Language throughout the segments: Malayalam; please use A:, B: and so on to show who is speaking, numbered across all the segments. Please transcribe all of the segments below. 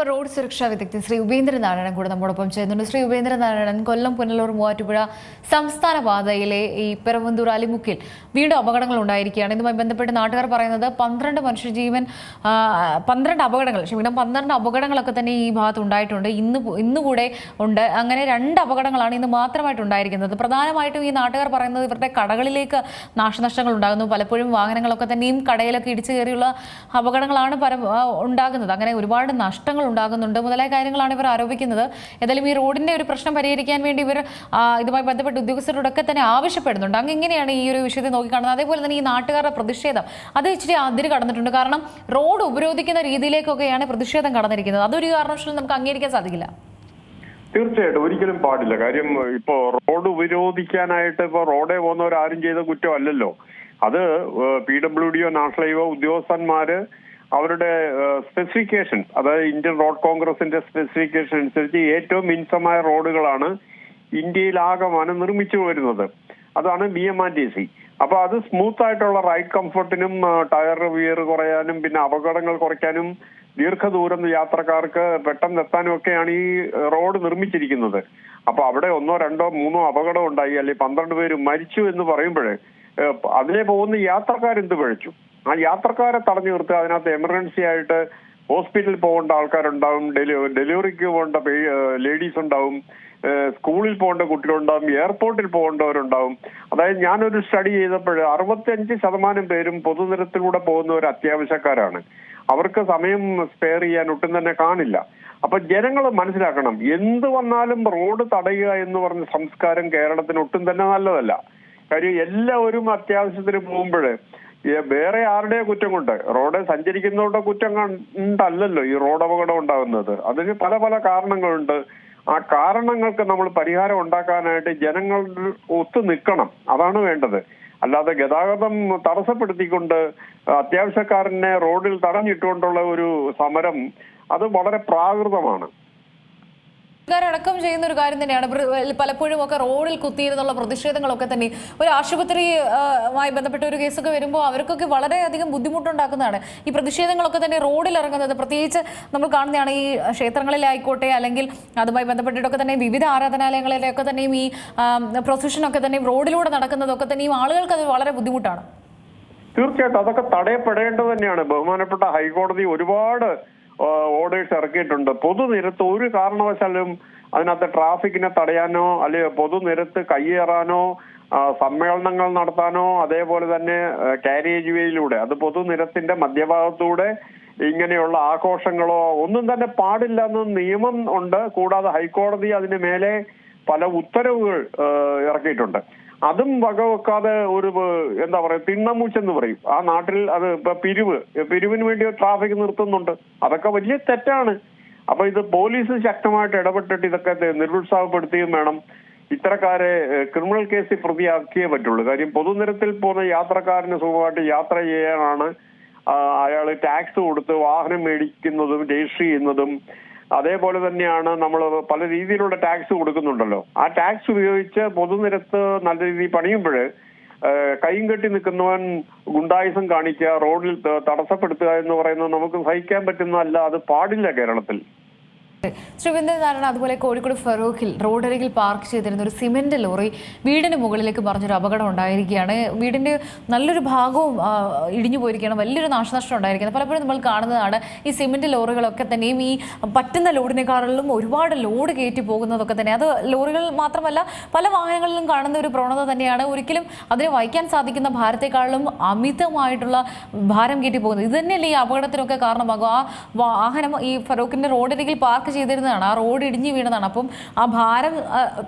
A: ഇപ്പോൾ റോഡ് സുരക്ഷാ വിദഗ്ധൻ ശ്രീ ഉപേന്ദ്രനാരായണൻ കൂടെ നമ്മോടൊപ്പം ചേരുന്നുണ്ട്. ശ്രീ ഉപേന്ദ്രനാരായണൻ കൊല്ലം പുനലൂർ മൂവാറ്റുപുഴ സംസ്ഥാന പാതയിലെ ഈ പെരവന്തൂർ അലിമുക്കിൽ വീണ്ടും അപകടങ്ങൾ ഉണ്ടായിരിക്കുകയാണ്. ഇതുമായി ബന്ധപ്പെട്ട് നാട്ടുകാർ പറയുന്നത് പന്ത്രണ്ട് മനുഷ്യജീവൻ പന്ത്രണ്ട് അപകടങ്ങൾ ക്ഷമിക്കണം പന്ത്രണ്ട് അപകടങ്ങളൊക്കെ തന്നെ ഈ ഭാഗത്ത് ഉണ്ടായിട്ടുണ്ട്. ഇന്ന് ഇന്നുകൂടെ കൂടെ ഉണ്ട്. അങ്ങനെ രണ്ട് അപകടങ്ങളാണ് ഇന്ന് മാത്രമായിട്ട് ഉണ്ടായിരിക്കുന്നത്. പ്രധാനമായിട്ടും ഈ നാട്ടുകാർ പറയുന്നത് ഇവരുടെ കടകളിലേക്ക് നാശനഷ്ടങ്ങൾ ഉണ്ടാകുന്നു. പലപ്പോഴും വാഹനങ്ങളൊക്കെ തന്നെയും കടയിലൊക്കെ ഇടിച്ചു കയറിയുള്ള അപകടങ്ങളാണ് പരം ഉണ്ടാകുന്നത്. അങ്ങനെ ഒരുപാട് നഷ്ടങ്ങൾ ഉണ്ടാകുന്നുണ്ട്. മുതലായ കാര്യങ്ങളാണ് ഇവർ ആരോപിക്കുന്നത്. ഏതായാലും ഈ റോഡിന്റെ ഒരു പ്രശ്നം പരിഹരിക്കാൻ വേണ്ടി ഇവർ ഇതുമായി ബന്ധപ്പെട്ട് ഉദ്യോഗസ്ഥരോടൊക്കെ തന്നെ ആവശ്യപ്പെടുന്നുണ്ട്. അങ്ങ് എങ്ങനെയാണ് ഈ ഒരു വിഷയത്തെ നോക്കിക്കാണുന്നത്. അതേപോലെ തന്നെ ഈ നാട്ടുകാരുടെ പ്രതിഷേധം അത് ഇച്ചിരി അതിര് കടന്നിട്ടുണ്ട്. കാരണം റോഡ് ഉപരോധിക്കുന്ന രീതിയിലേക്കൊക്കെയാണ് പ്രതിഷേധം കടന്നിരിക്കുന്നത്. അതൊരു കാരണവശാലും നമുക്ക് അംഗീകരിക്കാൻ സാധിക്കില്ല.
B: തീർച്ചയായിട്ടും. ഒരിക്കലും പാടില്ല. കാര്യം ഇപ്പോ റോഡ് ഉപരോധിക്കാനായിട്ട് ഇപ്പോ റോഡേ പോകുന്നവർ ആരും ചെയ്ത കുറ്റമല്ലല്ലോ. അത് പി ഡബ്ല്യു ഡിയോ നാഷണൽ ഹൈവോ ഉദ്യോഗസ്ഥന്മാര് അവരുടെ സ്പെസിഫിക്കേഷൻ അതായത് ഇന്ത്യൻ റോഡ് കോൺഗ്രസിന്റെ സ്പെസിഫിക്കേഷൻ അനുസരിച്ച് ഏറ്റവും മിൻസമായ റോഡുകളാണ് ഇന്ത്യയിൽ ആകമാനം നിർമ്മിച്ചു വരുന്നത് അതാണ് B M R T C അപ്പൊ അത് സ്മൂത്ത് ആയിട്ടുള്ള റൈഡ് കംഫർട്ടിനും ടയർ വിയർ കുറയാനും പിന്നെ അപകടങ്ങൾ കുറയ്ക്കാനും ദീർഘദൂരം യാത്രക്കാർക്ക് പെട്ടെന്ന് എത്താനും ഒക്കെയാണ് ഈ റോഡ് നിർമ്മിച്ചിരിക്കുന്നത്. അപ്പൊ അവിടെ ഒന്നോ രണ്ടോ മൂന്നോ അപകടം ഉണ്ടായി അല്ലെങ്കിൽ പന്ത്രണ്ട് പേര് മരിച്ചു എന്ന് പറയുമ്പോഴേ അതിനെ പോകുന്ന യാത്രക്കാരെന്ത് പഴിച്ചു? ആ യാത്രക്കാരെ തടഞ്ഞു നിർത്തുക അതിനകത്ത് എമർജൻസി ആയിട്ട് ഹോസ്പിറ്റലിൽ പോകേണ്ട ആൾക്കാരുണ്ടാവും ഡെലി ഡെലിവറിക്ക് പോകേണ്ട ലേഡീസ് ഉണ്ടാവും സ്കൂളിൽ പോകേണ്ട കുട്ടികളുണ്ടാവും എയർപോർട്ടിൽ പോകേണ്ടവരുണ്ടാവും. അതായത് ഞാനൊരു സ്റ്റഡി ചെയ്തപ്പോൾ അറുപത്തിയഞ്ച് ശതമാനം പേരും പൊതുനിരത്തിലൂടെ പോകുന്നവർ അത്യാവശ്യക്കാരാണ്. അവർക്ക് സമയം സ്പെയർ ചെയ്യാൻ ഒട്ടും തന്നെ കാണില്ല. അപ്പൊ ജനങ്ങൾ മനസ്സിലാക്കണം എന്ത് വന്നാലും റോഡ് തടയുക എന്ന് പറഞ്ഞ സംസ്കാരം കേരളത്തിന് ഒട്ടും തന്നെ നല്ലതല്ല. കാര്യം എല്ലാവരും അത്യാവശ്യത്തിന് പോകുമ്പോൾ വേറെ ആരുടെ കുറ്റം കൊണ്ട്? റോഡ് സഞ്ചരിക്കുന്നവരുടെ കുറ്റം കൊണ്ടല്ലല്ലോ ഈ റോഡ് അപകടം ഉണ്ടാകുന്നത്. അതിന് പല പല കാരണങ്ങളുണ്ട്. ആ കാരണങ്ങൾക്ക് നമ്മൾ പരിഹാരം ഉണ്ടാക്കാനായിട്ട് ജനങ്ങൾ ഒത്തു നിൽക്കണം. അതാണ് വേണ്ടത്. അല്ലാതെ ഗതാഗതം തടസ്സപ്പെടുത്തിക്കൊണ്ട് അത്യാവശ്യക്കാരനെ റോഡിൽ തടഞ്ഞിട്ടുകൊണ്ടുള്ള ഒരു സമരം അത് വളരെ പ്രാകൃതമാണ്.
A: അടക്കം ചെയ്യുന്ന ഒരു കാര്യം തന്നെയാണ്. പലപ്പോഴും ഒക്കെ റോഡിൽ കുത്തിയിരുന്നുള്ള പ്രതിഷേധങ്ങളൊക്കെ തന്നെ ഒരു ആശുപത്രിയുമായി ബന്ധപ്പെട്ട ഒരു കേസൊക്കെ വരുമ്പോൾ അവർക്കൊക്കെ വളരെയധികം ബുദ്ധിമുട്ടുണ്ടാക്കുന്നതാണ്. ഈ പ്രതിഷേധങ്ങളൊക്കെ തന്നെ റോഡിൽ ഇറങ്ങുന്നത്. പ്രത്യേകിച്ച് നമ്മൾ കാണുന്നതാണ് ഈ ക്ഷേത്രങ്ങളിലായിക്കോട്ടെ അല്ലെങ്കിൽ അതുമായി ബന്ധപ്പെട്ടിട്ടൊക്കെ തന്നെ വിവിധ ആരാധനാലയങ്ങളിലൊക്കെ തന്നെയും ഈ പ്രൊസിഷനൊക്കെ തന്നെയും റോഡിലൂടെ നടക്കുന്നതൊക്കെ തന്നെയും ആളുകൾക്ക് അത് വളരെ ബുദ്ധിമുട്ടാണ്.
B: തീർച്ചയായിട്ടും അതൊക്കെ തടയപ്പെടേണ്ടത് തന്നെയാണ്. ബഹുമാനപ്പെട്ട ഹൈക്കോടതി ഒരുപാട് ഓർഡേഴ്സ് ഇറക്കിയിട്ടുണ്ട്. പൊതുനിരത്ത് ഒരു കാരണവശാലും അതിനകത്ത് ട്രാഫിക്കിനെ തടയാനോ അല്ലെങ്കിൽ പൊതുനിരത്ത് കയ്യേറാനോ സമ്മേളനങ്ങൾ നടത്താനോ അതേപോലെ തന്നെ കാരിയേജ് വേയിലൂടെ അത് പൊതുനിരത്തിന്റെ മധ്യഭാഗത്തൂടെ ഇങ്ങനെയുള്ള ആഘോഷങ്ങളോ ഒന്നും തന്നെ പാടില്ല എന്ന് നിയമം ഉണ്ട്. കൂടാതെ ഹൈക്കോടതി അതിന് മേലെ പല ഉത്തരവുകൾ ഇറക്കിയിട്ടുണ്ട്. അതും വകവെക്കാതെ ഒരു എന്താ എന്താ പറയാ തിണ്ണമൂച്ചെന്ന് പറയും. ആ നാട്ടിൽ അത് ഇപ്പൊ പിരിവ്. പിരിവിന് വേണ്ടി ട്രാഫിക് നിർത്തുന്നുണ്ട്. അതൊക്കെ വലിയ തെറ്റാണ്. അപ്പൊ ഇത് പോലീസ് ശക്തമായിട്ട് ഇടപെട്ടിട്ട് ഇതൊക്കെ നിരുത്സാഹപ്പെടുത്തുകയും വേണം ഇത്തരക്കാരെ ക്രിമിനൽ കേസിൽ പ്രതിയാക്കിയേ പറ്റുള്ളൂ. കാര്യം പൊതുനിരത്തിൽ പോകുന്ന യാത്രക്കാരന് സുഖമായിട്ട് യാത്ര ചെയ്യാനാണ് അയാൾ ടാക്സ് കൊടുത്ത് വാഹനം മേടിക്കുന്നതും രജിസ്റ്റർ ചെയ്യുന്നതും അതേപോലെ തന്നെയാണ് നമ്മൾ പല രീതിയിലുള്ള ടാക്സ് കൊടുക്കുന്നുണ്ടല്ലോ. ആ ടാക്സ് ഉപയോഗിച്ച് പൊതുനിരത്ത് നല്ല രീതിയിൽ പണിയുമ്പോൾ കൈയും കെട്ടി നിൽക്കുന്നവൻ ഗുണ്ടായുസം കാണിക്കുക റോഡിൽ തടസ്സപ്പെടുത്തുക എന്ന് പറയുന്നത് നമുക്ക് സഹിക്കാൻ പറ്റുന്നതല്ല അത് പാടില്ല കേരളത്തിൽ.
A: ശ്രീവന്ദ്രനാരായണ അതുപോലെ കോഴിക്കോട് ഫറൂഖിൽ റോഡരികിൽ പാർക്ക് ചെയ്തിരുന്ന ഒരു സിമെന്റ് ലോറി വീടിന് മുകളിലേക്ക് പറഞ്ഞൊരു അപകടം ഉണ്ടായിരിക്കുകയാണ്. വീടിന്റെ നല്ലൊരു ഭാഗവും ഇടിഞ്ഞു പോയിരിക്കുകയാണ്. വലിയൊരു നാശനഷ്ടം ഉണ്ടായിരിക്കുന്നത് പലപ്പോഴും നമ്മൾ കാണുന്നതാണ് ഈ സിമെന്റ് ലോറികളൊക്കെ തന്നെയും ഈ പറ്റുന്ന ലോഡിനെക്കാളും ഒരുപാട് ലോഡ് കയറ്റി പോകുന്നതൊക്കെ തന്നെ. അത് ലോറികൾ മാത്രമല്ല പല വാഹനങ്ങളിലും കാണുന്ന ഒരു പ്രവണത തന്നെയാണ്. ഒരിക്കലും അതിനെ വഹിക്കാൻ സാധിക്കുന്ന ഭാരത്തെക്കാളും അമിതമായിട്ടുള്ള ഭാരം കയറ്റി പോകുന്നത്. ഇത് തന്നെയല്ലേ ഈ അപകടത്തിനൊക്കെ കാരണമാകും ആ വാഹനം ഈ ഫറൂഖിന്റെ റോഡരികിൽ പാർക്ക് ചെയ്തിരുന്നതാണ്. ആ റോഡ് ഇടിഞ്ഞു വീണതാണ്. അപ്പം ആ ഭാരം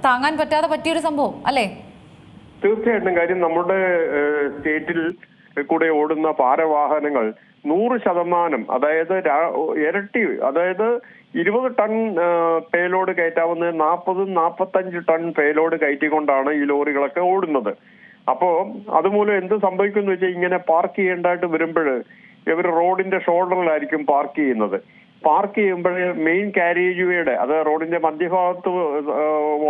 A: താങ്ങാൻ പറ്റാതെ പറ്റിയൊരു സംഭവം അല്ലേ?
B: തീർച്ചയായിട്ടും കാര്യം നമ്മുടെ സ്റ്റേറ്റിൽ കൂടെ ഓടുന്ന ഭാരവാഹനങ്ങൾ നൂറ് ശതമാനം അതായത് ഇരട്ടി അതായത് ഇരുപത് ടൺ പേലോഡ് കയറ്റാവുന്ന നാൽപ്പത് നാൽപ്പത്തഞ്ച് ടൺ പേലോഡ് കയറ്റിക്കൊണ്ടാണ് ഈ ലോറികളൊക്കെ ഓടുന്നത്. അപ്പോ അതുമൂലം എന്ത് സംഭവിക്കുന്നു വെച്ചാൽ ഇങ്ങനെ പാർക്ക് ചെയ്യേണ്ടതായിട്ട് വരുമ്പോൾ ഇവർ റോഡിന്റെ ഷോൾഡറിലായിരിക്കും പാർക്ക് ചെയ്യുന്നത്. പാർക്ക് ചെയ്യുമ്പോഴേ മെയിൻ കാരേജ് വേയുടെ അത് റോഡിന്റെ മധ്യഭാഗത്ത്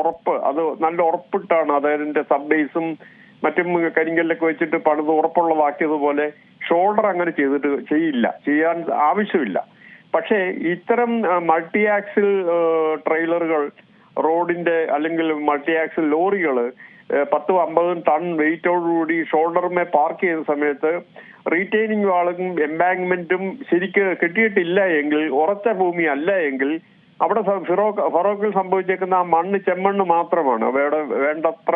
B: ഉറപ്പ് അത് നല്ല ഉറപ്പിട്ടാണ്. അതിന്റെ സബ് ബേസും മറ്റും കരിങ്കല്ലൊക്കെ വെച്ചിട്ട് പണിത് ഉറപ്പുള്ളതാക്കിയതുപോലെ ഷോൾഡർ അങ്ങനെ ചെയ്തിട്ട് ചെയ്യില്ല. ചെയ്യാൻ ആവശ്യമില്ല. പക്ഷേ ഇത്തരം മൾട്ടി ആക്സിൽ ട്രെയിലറുകൾ റോഡിന്റെ അല്ലെങ്കിൽ മൾട്ടി ആക്സിൽ ലോറികൾ പത്തും അമ്പതും ടൺ വെയിറ്റോടുകൂടി ഷോൾഡറുമേ പാർക്ക് ചെയ്യുന്ന സമയത്ത് റീറ്റെയിനിങ് വാളും എംബാങ്ക്മെന്റും ശരിക്ക് കിട്ടിയിട്ടില്ല എങ്കിൽ ഉറച്ച ഭൂമി അല്ല എങ്കിൽ അവിടെ ഫിറോ ഫറോക്കിൽ സംഭവിച്ചേക്കുന്ന ആ മണ്ണ് ചെമ്മണ്ണ് മാത്രമാണ്. അവിടെ വേണ്ടത്ര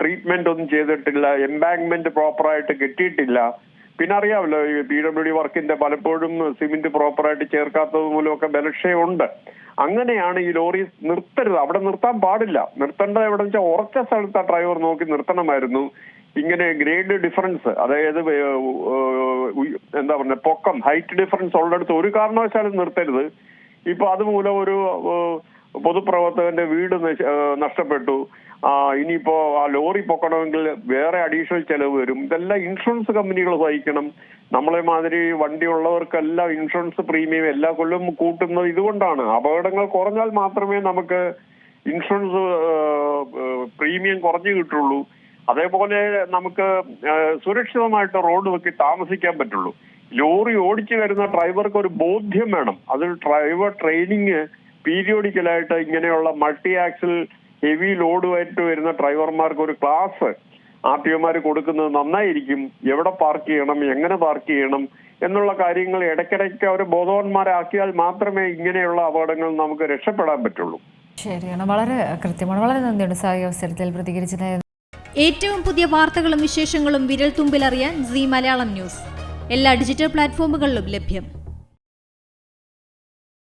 B: ട്രീറ്റ്മെന്റ് ഒന്നും ചെയ്തിട്ടില്ല എംബാങ്ക്മെന്റ് പ്രോപ്പറായിട്ട് കിട്ടിയിട്ടില്ല. പിന്നെ അറിയാമല്ലോ ഈ പി ഡബ്ല്യു ഡി വർക്കിന്റെ പലപ്പോഴും സിമെന്റ് പ്രോപ്പറായിട്ട് ചേർക്കാത്തത് മൂലമൊക്കെ ബലക്ഷയമുണ്ട്. അങ്ങനെയാണ് ഈ ലോറി നിർത്തരുത്. അവിടെ നിർത്താൻ പാടില്ല. നിർത്തേണ്ടത് എവിടെ വെച്ചാൽ ഉറച്ച സ്ഥലത്ത് ഡ്രൈവർ നോക്കി നിർത്തണമായിരുന്നു. ഇങ്ങനെ ഗ്രേഡ് ഡിഫറൻസ് അതായത് എന്താ പറഞ്ഞ പൊക്കം ഹൈറ്റ് ഡിഫറൻസ് ഉള്ളിടത്ത് ഒരു കാരണവശാലും നിർത്തരുത്. ഇപ്പൊ അതുമൂലം ഒരു പൊതുപ്രവർത്തകന്റെ വീട് നഷ്ടപ്പെട്ടു. ആ ഇനിയിപ്പോ ആ ലോറി പൊക്കണമെങ്കിൽ വേറെ അഡീഷണൽ ചെലവ് വരും. ഇതെല്ലാം ഇൻഷുറൻസ് കമ്പനികൾ വഹിക്കണം നമ്മളെ മാതിരി വണ്ടി ഉള്ളവർക്കെല്ലാം ഇൻഷുറൻസ് പ്രീമിയം എല്ലാ കൊല്ലവും കൂട്ടുന്നത് ഇതുകൊണ്ടാണ്. അപകടങ്ങൾ കുറഞ്ഞാൽ മാത്രമേ നമുക്ക് ഇൻഷുറൻസ് പ്രീമിയം കുറഞ്ഞു കിട്ടുള്ളൂ. അതേപോലെ നമുക്ക് സുരക്ഷിതമായിട്ട് റോഡ് വെക്കി താമസിക്കാൻ പറ്റുള്ളൂ. ലോറി ഓടിച്ചു വരുന്ന ഡ്രൈവർക്ക് ഒരു ബോധ്യം വേണം. അത് ഡ്രൈവർ ട്രെയിനിങ് പീരിയോഡിക്കലായിട്ട് ഇങ്ങനെയുള്ള മൾട്ടി ആക്സിൽ ഹെവി ലോഡുമായിട്ട് വരുന്ന ഡ്രൈവർമാർക്ക് ഒരു ക്ലാസ് ആർ ടി ഒമാർ കൊടുക്കുന്നത് നന്നായിരിക്കും. എവിടെ പാർക്ക് ചെയ്യണം എങ്ങനെ പാർക്ക് ചെയ്യണം എന്നുള്ള കാര്യങ്ങൾ ഇടയ്ക്കിടയ്ക്ക് അവർ ബോധവാന്മാരാക്കിയാൽ മാത്രമേ ഇങ്ങനെയുള്ള അപകടങ്ങൾ നമുക്ക് രക്ഷപ്പെടാൻ പറ്റുള്ളൂ.
A: ശരിയാണ്. വളരെ കൃത്യമാണ്. വളരെ നന്ദിയുണ്ട് സാർ അവസരത്തിൽ പ്രതികരിച്ചത്
C: ഏറ്റവും പുതിയ വാർത്തകളും വിശേഷങ്ങളും വിരൽ തുമ്പിലറിയാൻ സി മലയാളം ന്യൂസ്. എല്ലാ ഡിജിറ്റൽ പ്ലാറ്റ്ഫോമുകളിലും ലഭ്യം.